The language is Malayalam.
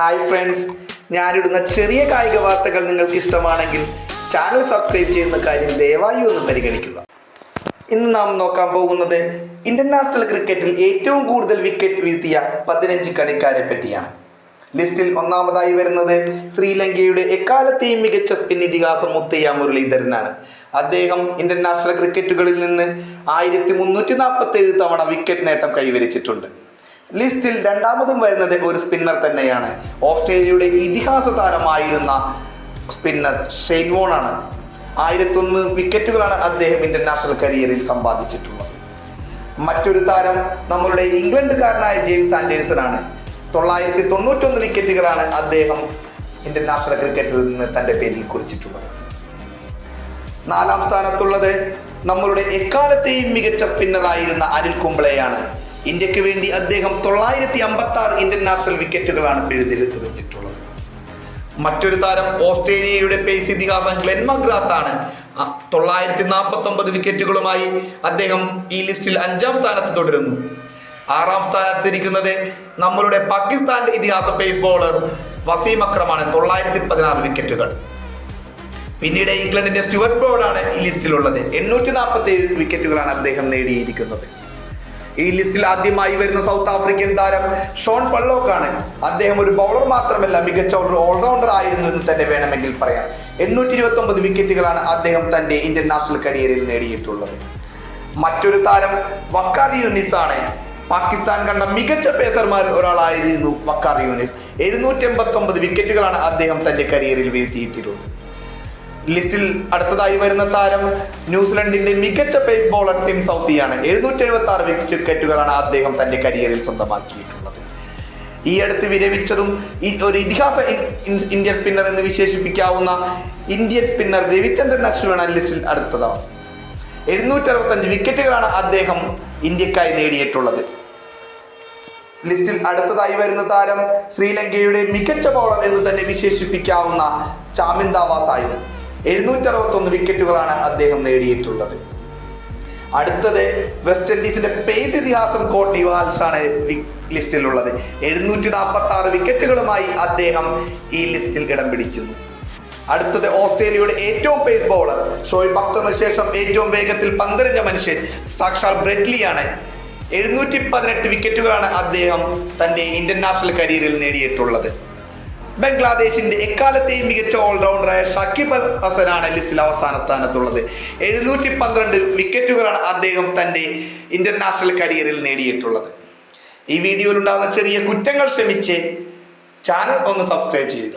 ഹായ് ഫ്രണ്ട്സ് ഞാനിടുന്ന ചെറിയ കായിക വാർത്തകൾ നിങ്ങൾക്ക് ഇഷ്ടമാണെങ്കിൽ ചാനൽ സബ്സ്ക്രൈബ് ചെയ്യുന്ന കാര്യം ദയവായി ഒന്ന് പരിഗണിക്കുക. ഇന്ന് നാം നോക്കാൻ പോകുന്നത് ഇന്റർനാഷണൽ ക്രിക്കറ്റിൽ ഏറ്റവും കൂടുതൽ വിക്കറ്റ് വീഴ്ത്തിയ പതിനഞ്ച് കളിക്കാരെ പറ്റിയാണ്. ലിസ്റ്റിൽ ഒന്നാമതായി വരുന്നത് ശ്രീലങ്കയുടെ എക്കാലത്തെയും മികച്ച സ്പിൻ ഇതിഹാസം മുത്തയ്യ മുരളീധരനാണ്. അദ്ദേഹം ഇന്റർനാഷണൽ ക്രിക്കറ്റുകളിൽ നിന്ന് ആയിരത്തി മുന്നൂറ്റി നാൽപ്പത്തി ഏഴ് തവണ വിക്കറ്റ് നേട്ടം കൈവരിച്ചിട്ടുണ്ട്. ലിസ്റ്റിൽ രണ്ടാമതും വരുന്നത് ഒരു സ്പിന്നർ തന്നെയാണ്. ഓസ്ട്രേലിയയുടെ ഇതിഹാസ താരമായിരുന്ന സ്പിന്നർ ഷെയ്ൻ വോൺ ആണ് ആയിരത്തൊന്ന് വിക്കറ്റുകളാണ് അദ്ദേഹം ഇന്റർനാഷണൽ കരിയറിൽ സമ്പാദിച്ചിട്ടുള്ളത്. മറ്റൊരു താരം നമ്മളുടെ ഇംഗ്ലണ്ടുകാരനായ ജെയിംസ് ആൻഡേഴ്സൺ ആണ് തൊള്ളായിരത്തി തൊണ്ണൂറ്റൊന്ന് വിക്കറ്റുകളാണ് അദ്ദേഹം ഇന്റർനാഷണൽ ക്രിക്കറ്റിൽ നിന്ന് തന്റെ പേരിൽ കുറിച്ചിട്ടുള്ളത്. നാലാം സ്ഥാനത്തുള്ളത് നമ്മളുടെ എക്കാലത്തെയും മികച്ച സ്പിന്നറായിരുന്ന അനിൽ കുംബ്ലെയാണ് ഇന്ത്യയ്ക്ക് വേണ്ടി അദ്ദേഹം തൊള്ളായിരത്തി അമ്പത്തി ആറ് ഇന്റർനാഷണൽ വിക്കറ്റുകളാണ് പിഴുതിരുന്നിട്ടുള്ളത് മറ്റൊരു താരം ഓസ്ട്രേലിയയുടെ പേസ് ഇതിഹാസം ഗ്ലെൻ മഗ്രാത്ത് ആണ് ആ, തൊള്ളായിരത്തി നാൽപ്പത്തി ഒമ്പത് വിക്കറ്റുകളുമായി അദ്ദേഹം ഈ ലിസ്റ്റിൽ അഞ്ചാം സ്ഥാനത്ത് തുടരുന്നു. ആറാം സ്ഥാനത്തിരിക്കുന്നത് നമ്മളുടെ പാകിസ്ഥാന്റെ ഇതിഹാസ പേസ് ബോളർ വസീം അക്രമാണ് തൊള്ളായിരത്തി പതിനാറ് വിക്കറ്റുകൾ. പിന്നീട് ഇംഗ്ലണ്ടിന്റെ സ്റ്റുവർട്ട് ബോർഡാണ് ഈ ലിസ്റ്റിലുള്ളത്. എണ്ണൂറ്റി നാൽപ്പത്തി ഏഴ് വിക്കറ്റുകളാണ് അദ്ദേഹം നേടിയിരിക്കുന്നത്. ഈ ലിസ്റ്റിൽ ആദ്യമായി വരുന്ന സൗത്ത് ആഫ്രിക്കൻ താരം ഷോൺ പള്ളോക്കാണ്. അദ്ദേഹം ഒരു ബൗളർ മാത്രമല്ല മികച്ച ഒരു ഓൾറൗണ്ടർ ആയിരുന്നു എന്ന് തന്നെ വേണമെങ്കിൽ പറയാം. എണ്ണൂറ്റി ഇരുപത്തി ഒമ്പത് വിക്കറ്റുകളാണ് അദ്ദേഹം തന്റെ നാഷണൽ കരിയറിൽ നേടിയിട്ടുള്ളത്. മറ്റൊരു താരം വക്കാർ യൂനിസ് ആണ്. പാകിസ്ഥാൻ കണ്ട മികച്ച പേസർമാരിൽ ഒരാളായിരുന്നു വക്കാർ യൂനിസ്. എഴുന്നൂറ്റി എൺപത്തി ഒമ്പത് വിക്കറ്റുകളാണ് അദ്ദേഹം തന്റെ കരിയറിൽ വീഴ്ത്തിയിട്ടുള്ളത്. ലിസ്റ്റിൽ അടുത്തതായി വരുന്ന താരം ന്യൂസിലൻഡിന്റെ മികച്ച പേസ് ബോളർ ടിം സൗത്തിയാണ് എഴുന്നൂറ്റി എഴുപത്തി ആറ് വിക്കറ്റുകളാണ് അദ്ദേഹം തന്റെ കരിയറിൽ സ്വന്തമാക്കിയിട്ടുള്ളത്. ഈ അടുത്ത് വിരമിച്ചതും ഒരു ഇതിഹാസ ഇന്ത്യൻ സ്പിന്നർ എന്ന് വിശേഷിപ്പിക്കാവുന്ന ഇന്ത്യൻ സ്പിന്നർ രവിചന്ദ്രൻ അശ്വിനാണ് ലിസ്റ്റിൽ അടുത്തതാണ് എഴുന്നൂറ്റി അറുപത്തഞ്ച് വിക്കറ്റുകളാണ് അദ്ദേഹം ഇന്ത്യക്കായി നേടിയിട്ടുള്ളത്. ലിസ്റ്റിൽ അടുത്തതായി വരുന്ന താരം ശ്രീലങ്കയുടെ മികച്ച ബൗളർ എന്ന് തന്നെ വിശേഷിപ്പിക്കാവുന്ന ചാമിന്ദ വാസായി എഴുന്നൂറ്റി അറുപത്തൊന്ന് വിക്കറ്റുകളാണ് അദ്ദേഹം നേടിയിട്ടുള്ളത്. അടുത്തത് വെസ്റ്റ് ഇൻഡീസിന്റെ പേസ് ഇതിഹാസം കോട്ടി വാൽസ് ആണ് ലിസ്റ്റിലുള്ളത്. എഴുന്നൂറ്റി നാൽപ്പത്തി ആറ് വിക്കറ്റുകളുമായി അദ്ദേഹം ഈ ലിസ്റ്റിൽ ഇടം പിടിക്കുന്നു അടുത്തത് ഓസ്ട്രേലിയയുടെ ഏറ്റവും പേസ് ബോളർ ഷോയ് അക്തറിന് ശേഷം ഏറ്റവും വേഗത്തിൽ പന്തെറിഞ്ഞ മനുഷ്യൻ സാക്ഷാൽ ബ്രെഡ്ലിയാണ്. എഴുന്നൂറ്റി പതിനെട്ട് വിക്കറ്റുകളാണ് അദ്ദേഹം തന്റെ നാഷണൽ കരിയറിൽ നേടിയിട്ടുള്ളത്. ബംഗ്ലാദേശിന്റെ എക്കാലത്തെയും മികച്ച ഓൾറൗണ്ടറായ ഷക്കിബ് അൽ ഹസനാണ് ലിസ്റ്റിൽ അവസാന സ്ഥാനത്തുള്ളത്. എഴുന്നൂറ്റി പന്ത്രണ്ട് വിക്കറ്റുകളാണ് അദ്ദേഹം തന്റെ ഇന്റർനാഷണൽ കരിയറിൽ നേടിയിട്ടുള്ളത്. ഈ വീഡിയോയിൽ ഉണ്ടാകുന്ന ചെറിയ കുറ്റങ്ങൾ ശ്രമിച്ച് ചാനൽ ഒന്ന് സബ്സ്ക്രൈബ് ചെയ്യുക.